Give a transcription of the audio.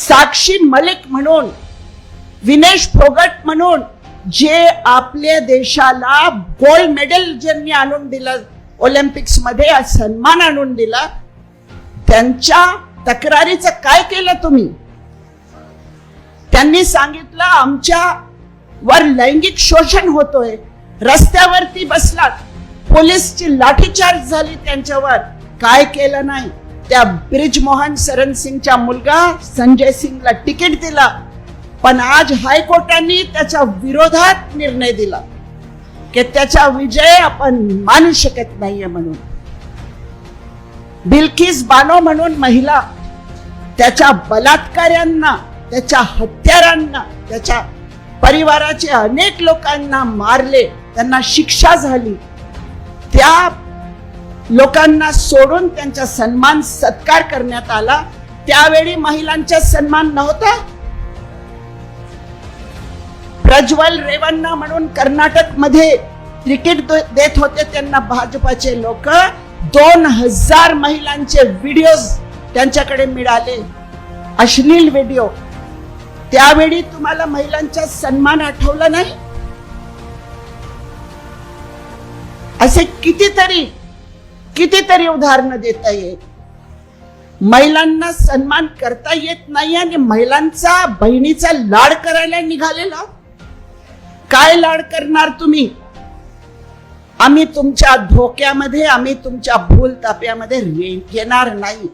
साक्षी मलिक म्हणून विनेश फोगट म्हणून जे आपल्या देशाला गोल्ड मेडल ज्यांनी आणून दिलं ऑलिम्पिक्समध्ये सन्मान आणून दिला त्यांच्या तक्रारीचं काय केलं तुम्ही? त्यांनी सांगितलं आमच्या वर लैंगिक शोषण होतोय रस्त्यावरती बसलात पोलीसची लाठीचार्ज झाली त्यांच्यावर काय केलं नाही? त्या ब्रिजमोहन सरन सिंगचा मुलगा संजय सिंगला तिकीट दिला. पण आज हायकोर्टाने त्याच्या विरोधात निर्णय दिला. की त्याचा विजय आपण मानू शकत नाहीये म्हणून. बिल्किस बानो म्हणून महिला त्याच्या बलात्काऱ्यांना त्याच्या हत्यारांना त्याच्या परिवाराचे अनेक लोकांना मारले त्यांना शिक्षा झाली. त्या लोकांना सोडून त्यांचा सन्मान सत्कार करण्यात आला. त्यावेळी महिलांचा सन्मान नव्हता. प्रज्वल रेवन्ना म्हणून कर्नाटकमध्ये तिकीट दे- देत होते त्यांना भाजपाचे लोक. दोन हजार महिलांचे व्हिडिओ त्यांच्याकडे मिळाले. अश्लील व्हिडिओ त्यावेळी तुम्हाला महिलांचा सन्मान आठवला नाही? असे कितीतरी कितीतरी उदाहरणं देता येईल. महिलांना सन्मान करता येत नाही आणि महिलांचा बहिणीचा लाड करायला निघालेला? काय लाड करणार तुम्ही? आम्ही तुमच्या धोक्यामध्ये आम्ही तुमच्या भूल ताप्यामध्ये येणार नाही.